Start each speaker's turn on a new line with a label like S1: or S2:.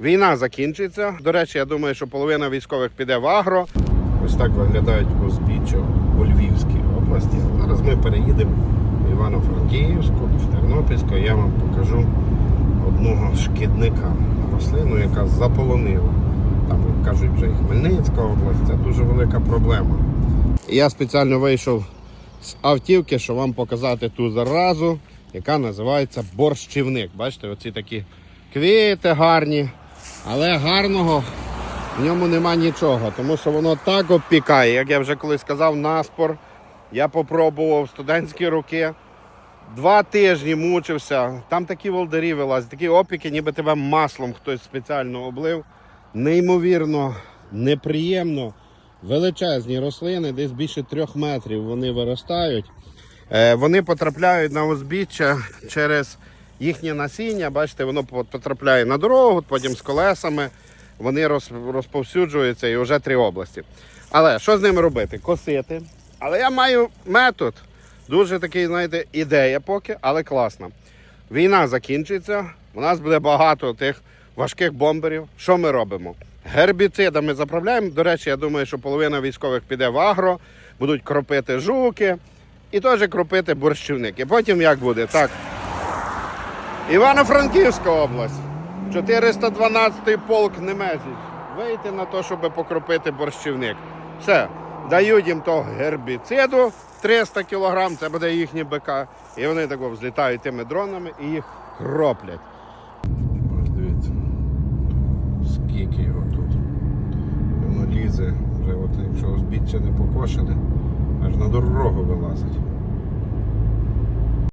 S1: Війна закінчиться. До речі, я думаю, що половина військових піде в агро. Ось так виглядають узбіччя у Львівській області. Зараз ми переїдемо в Івано-Франківську, в Тернопільську. Я вам покажу одного шкідника рослину, яка заполонила. Там кажуть вже і Хмельницька область. Це дуже велика проблема. Я спеціально вийшов з автівки, щоб вам показати ту заразу, яка називається борщівник. Бачите, оці такі квіти гарні, але гарного в ньому нема нічого, тому що воно так обпікає, як я вже колись сказав, наспор. Я попробував студентські роки. Два тижні мучився. Там такі волдарі вилазять, такі опіки, ніби тебе маслом хтось спеціально облив. Неймовірно, неприємно. Величезні рослини, десь більше трьох метрів вони виростають. Е, Вони потрапляють на узбіччя через їхнє насіння. Бачите, воно потрапляє на дорогу, потім з колесами. Вони роз- розповсюджуються і вже три області. Але що з ними робити? Косити. Але я маю метод. Дуже такий, знаєте, ідея поки, але класна. Війна закінчиться, у нас буде багато тих важких бомберів. Що ми робимо? Гербіцидами заправляємо. До речі, я думаю, що половина військових піде в агро, будуть кропити жуки і теж кропити борщівники. Потім як буде? Так. Івано-Франківська область. 412-й полк Немезіч. Вийти на те, щоб покропити борщівник. Все. Дають їм того гербіциду 300 кг, це буде їхні БК. І вони тако взлітають тими дронами і їх кроплять. Ось дивіться, скільки його тут. Воно лізе, вже от, якщо узбіччя не покошене, аж на дорогу вилазить.